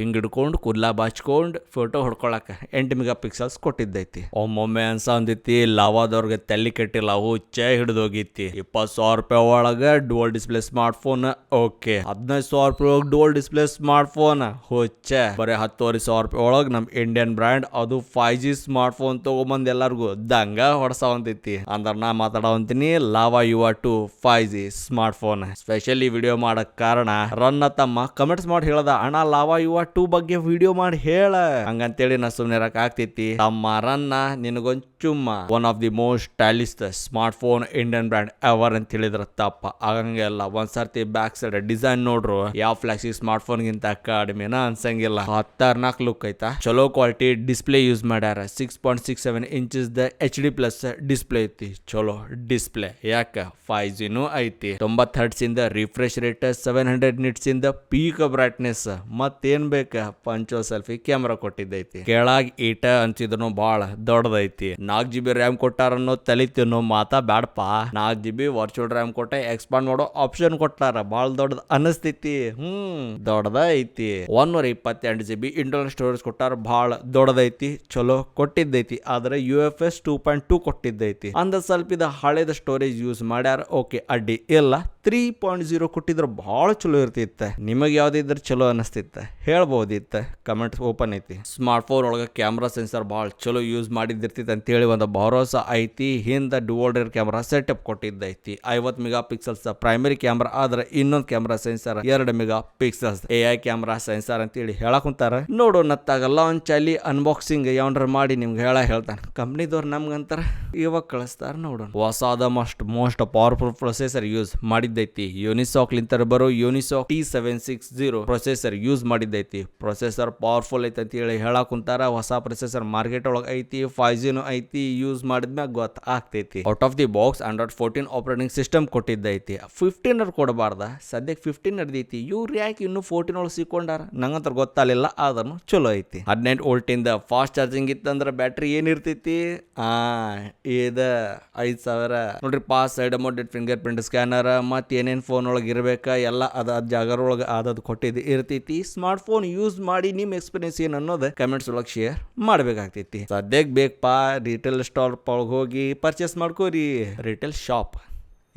ಹಿಂಗ್ ಹಿಡ್ಕೊಂಡು ಕುಲ್ಲ ಬಾಚ್ಕೊಂಡು ಫೋಟೋ ಹೊಡ್ಕೊಳಕ ಎಂಟು ಮೆಗಾ ಪಿಕ್ಸಲ್ಸ್ ಕೊಟ್ಟಿದ್ದೈತಿ. ಒಮ್ಮೊಮ್ಮೆ ಅನ್ಸ ಅನ್ಸಂದೈತಿ, ಲಾವಾದವ್ರಿಗೆ ತಲೆ ಕೆಟ್ಟಿಲ್ಲ, ಹುಚ್ಚೆ ಹಿಡಿದೋಗಿತಿ. ಇಪ್ಪತ್ತು ಸಾವಿರ ರೂಪಾಯಿ ಒಳಗೆ dual display smart phone okay ಹದಿನೈದು ಸಾವಿರ ರೂಪಾಯಿ ಒಳಗೆ ಡುವಲ್ ಡಿಸ್ಪ್ಲೇ ಸ್ಮಾರ್ಟ್ ಫೋನ್ ಹುಚ್ಚೆ. ಬರೀ ಹತ್ತುವರೆ ಸಾವಿರ ರೂಪಾಯಿ ಒಳಗೆ ನಮ್ಮ ಇಂಡಿಯನ್ ಬ್ರ್ಯಾಂಡ್ ಅದು ಫೈವ್ ಜಿ ಸ್ಮಾರ್ಟ್ ಫೋನ್ ತಗೊಂಬಂದ್ ಎಲ್ಲರಿಗೂ ದಂಗ ಹೊಡ್ಸಾವಂತೈತಿ. ಅಂದ್ರ ನಾ ಮಾತಾಡವಂತೀನಿ, Lava Yuva two five G smart phone specially video ಮಾಡಕ್ ಕಾರಣ ರನ್ನ ತಮ್ಮ ಕಮೆಂಟ್ಸ್ ಮಾಡಿ ಹೇಳದ, ಅಣ್ಣ, ಲಾವಾ ಯುವ ಟೂ ಬಗ್ಗೆ ವಿಡಿಯೋ ಮಾಡಿ ಹೇಳ. ಹಂಗಂತೇಳಿ ನಾ ಸುಮ್ನೆ ಇರಕ್ ಆಗ್ತೈತಿ. ತಮ್ಮ ರನ್ನ ನಿನಗೊಂದ್ ಚುಮ್ಮ one of the most stylish smart phone Indian brand ever ಅಂತ ಹೇಳಿದ್ರ ತಪ್ಪ. ಆಗಂಗಿಲ್ಲ ಒಂದ್ ಸರ್ತಿ ಬ್ಯಾಕ್ ಸೈಡ್ ಡಿಸೈನ್ ನೋಡ್ರು, ಯಾವ ಫ್ಲಾಕ್ಸಿ ಸ್ಮಾರ್ಟ್ ಫೋನ್ ಗಿಂತ ಕಡಿಮೆನ ಅನ್ಸಂಗಿಲ್ಲ. ಹತ್ತಾರ್ನಾಕ್ ಲುಕ್ ಐತಾ? ಚಲೋ ಕ್ವಾಲಿಟಿ ಡಿಸ್ಪ್ಲೇ ಯೂಸ್ ಮಾಡ್ಯಾರ. Six point six seven inches the H D plus display ಐತಿ. ಚಲೋ ಡಿಸ್ಪ್ಲೇ ಯಾಕ? ಫೈವ್ ಜಿನೂ ಐತಿ. ತೊಂಬತ್ ಹರ್ಟ್ಸ್ ಇಂದ refresh rate seven hundred nits ಇಂದ ಪೀಕ್ ಬ್ರೈಟ್ನೆಸ್ ಮತ್ತೇನ್ ಬೇಕ? ಪಂಚೋ ಸೆಲ್ಫಿ, ಕ್ಯಾಮ್ರಾ ಕೊಟ್ಟಿದ್ದೈತಿ. ಕೆಳಗ್ ಈಟ ಅಂತಿದ್ರು ಬಾಳ ದೊಡ್ಡದೈತಿ. ನಾಲ್ಕು ಜಿ ಬಿ ರ್ಯಾಮ್ ಕೊಟ್ಟಾರ ಅನ್ನೋ ತಲೆ ತಿನ್ನೋ ಮಾತಾ ಬ್ಯಾಡಪ್ಪ. ನಾಲ್ಕು ಜಿ ಬಿ ವರ್ಚುವಲ್ ರ್ಯಾಮ್ ಕೊಟ್ಟ ಎಕ್ಸ್ಪಾಂಡ್ ಮಾಡೋ ಆಪ್ಷನ್ ಕೊಟ್ಟಾರ. ಬಾಳ ದೊಡ್ಡದ ಅನಸ್ತೈತಿ. ಹ್ಮ್ ದೊಡ್ಡದ ಐತಿ ಒನ್ನೂರ ಇಪ್ಪತ್ತೆಂಟು ಜಿ ಬಿ ಇಂಟರ್ನಲ್ ಸ್ಟೋರೇಜ್ ಕೊಟ್ಟಾರ ಭಾಳ ದೊಡ್ಡದೈತಿ. ಚಲೋ ಕೊಟ್ಟಿದ್ದೈತಿ. ಆದ್ರೆ U F S two point two ಕೊಟ್ಟಿದ್ದೈತಿ. ಅಂದ ಸ್ವಲ್ಪ ಇದ ಹಳೇದ ಸ್ಟೋರೇಜ್ ಯೂಸ್ ಮಾಡ್ಯಾರ. ಓಕೆ ಅಡ್ಡಿ ಇಲ್ಲ. ತ್ರೀ ಪಾಯಿಂಟ್ ಜೀರೋ ಕೊಟ್ಟಿದ್ರೆ ಭಾಳ ಚಲೋ ಇರ್ತಿತ್ತ ನಿಮಗೆ ಯಾವ್ದಿದ್ರೆ ಚಲೋ ಅನಿಸ್ತಿತ್ತ ಹೇಳ್ಬೋದಿತ್ತ. ಕಮೆಂಟ್ ಓಪನ್ ಐತಿ. ಸ್ಮಾರ್ಟ್ ಫೋನ್ ಒಳಗೆ ಕ್ಯಾಮ್ರಾ ಸೆನ್ಸರ್ ಭಾಳ ಚಲೋ ಯೂಸ್ ಮಾಡಿದ್ದಿರ್ತಿತ್ತು ಅಂತೇಳಿ ಒಂದು ಭರೋಸಾ ಐತಿ. ಹಿಂದ ಡುವೋಲ್ಡರ್ ಕ್ಯಾಮ್ರಾ ಸೆಟಪ್ ಕೊಟ್ಟಿದ್ದೈತಿ. ಐವತ್ತು ಮೆಗಾ ಪಿಕ್ಸೆಲ್ಸ್ ಪ್ರೈಮರಿ ಕ್ಯಾಮ್ರಾ ಆದ್ರೆ ಇನ್ನೊಂದು ಕ್ಯಾಮ್ರಾ ಸೆನ್ಸರ್ ಎರಡು mega pixels A I camera sensor ಅಂತೇಳಿ ಹೇಳಕ್ ಕುಂತಾರ. ನೋಡು, ನತ್ತಾಗ ಲಾಂಚ್ ಅಲ್ಲಿ ಅನ್ಬಾಕ್ಸಿಂಗ್ ಯಾವ್ರ ಮಾಡಿ ನಿಮ್ಗೆ ಹೇಳ ಹೇಳ್ತಾನೆ. ಕಂಪ್ನಿದವ್ರು ನಮ್ಗಂತಾರ ಇವಾಗ ಕಳಿಸ್ತಾರ ನೋಡೋಣ. ಹೊಸಾದ must most powerful processor use ಮಾಡಿದ್ದೈತಿ. Unisoc ಲಿಂತರ್ ಬರೋ Unisoc T seven six zero processor use ಮಾಡಿದ್ದೈತಿ. Processor powerful ಐತಿ ಅಂತ ಹೇಳಿ ಹೇಳಕ್ ಕುಂತಾರ. ಹೊಸ ಪ್ರೊಸೆಸರ್ ಮಾರ್ಕೆಟ್ ಒಳಗೆ ಐತಿ ಫೈವ್ ಜಿನು ಐತಿ ಯೂಸ್ ಮಾಡಿದ್ಮ್ಯಾಗ ಗೊತ್ತಾಗ್ತೈತಿ out of the box Android fourteen operating system ಕೊಟ್ಟಿದ್ದೈತಿ. Fifteen ಕೊಡಬಾರ್ದ? ಸದ್ಯಕ್ಕೆ ಫಿಫ್ಟೀನ್ ನಡೆದೈತಿ. ಇವ್ರು ಯಾಕೆ ಇನ್ನು ಫೋರ್ಟೀನ್ ಒಳಗೆ ಸಿಕ್ಕೊಂಡಾರ? ನಂಗಂತ ಗೊತ್ತಾಗಲಿಲ್ಲ ಆದ್ರೂ ಚಲೋ ಐತಿ. ಹದಿನೆಂಟು ವೋಲ್ಟಿಂದ ಫಾಸ್ಟ್ ಚಾರ್ಜಿಂಗ್ ಇತ್ತಂದ್ರೆ ಬ್ಯಾಟ್ರಿ ಏನಿರ್ತೈತಿ ಆ, ಇದ ಐದು ಸಾವಿರ. ನೋಡ್ರಿ pass side amounted finger print scanner ಏನೇನು ಫೋನ್ ಒಳಗೆ ಇರಬೇಕಾ, ಎಲ್ಲ ಅದ ಅದ್ ಜಾಗರೊಳಗೆ ಆದದ್ದು ಕೊಟ್ಟಿದ್ದು ಇರ್ತೈತಿ. ಸ್ಮಾರ್ಟ್ ಫೋನ್ ಯೂಸ್ ಮಾಡಿ ನಿಮ್ಮ ಎಕ್ಸ್ಪೀರಿಯನ್ಸ್ ಏನು ಅನ್ನೋದು ಕಮೆಂಟ್ಸ್ ಒಳಗೆ ಶೇರ್ ಮಾಡಬೇಕಾಗ್ತೈತಿ. ಸದ್ಯಕ್ಕೆ ಬೇಕಪ್ಪ ರಿಟೇಲ್ ಸ್ಟಾಲ್ ಒಳಗೆ ಹೋಗಿ ಪರ್ಚೇಸ್ ಮಾಡ್ಕೋರಿ. ರಿಟೇಲ್ ಶಾಪ್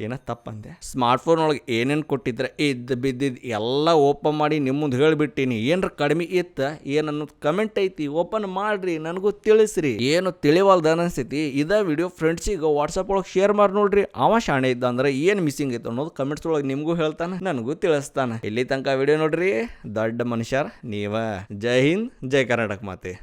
ಏನ ತಪ್ಪಂದೆ. ಸ್ಮಾರ್ಟ್ ಫೋನ್ ಒಳಗೆ ಏನೇನು ಕೊಟ್ಟಿದ್ರೆ ಇದ್ದು ಬಿದ್ದಿದ್ದು ಎಲ್ಲ ಓಪನ್ ಮಾಡಿ ನಿಮ್ಮ ಮುಂದೆ ಹೇಳಿಬಿಟ್ಟಿನಿ. ಏನರ ಕಡಿಮೆ ಇತ್ತ? ಏನನ್ನೋದು ಕಮೆಂಟ್ ಐತಿ. ಓಪನ್ ಮಾಡ್ರಿ, ನನಗೂ ತಿಳಿಸ್ರಿ. ಏನು ತಿಳಿವಲ್ದ ಅನಿಸ್ತೈತಿ? ಇದ ವಿಡಿಯೋ ಫ್ರೆಂಡ್ಸಿಗೆ ವಾಟ್ಸಪ್ ಒಳಗೆ ಶೇರ್ ಮಾಡಿ ನೋಡ್ರಿ. ಅವ ಶಾಣೆ ಇದ್ದ ಅಂದ್ರೆ ಏನು ಮಿಸ್ಸಿಂಗ್ ಇತ್ತು ಅನ್ನೋದು ಕಮೆಂಟ್ಸ್ ಒಳಗೆ ನಿಮಗೂ ಹೇಳ್ತಾನೆ, ನನಗೂ ತಿಳಿಸ್ತಾನೆ. ಇಲ್ಲಿ ತನಕ ವಿಡಿಯೋ ನೋಡ್ರಿ. ದೊಡ್ಡ ಮನುಷ್ಯರ್ ನೀವ. ಜೈ ಹಿಂದ್, ಜೈ ಕರ್ನಾಟಕ ಮಾತೆ.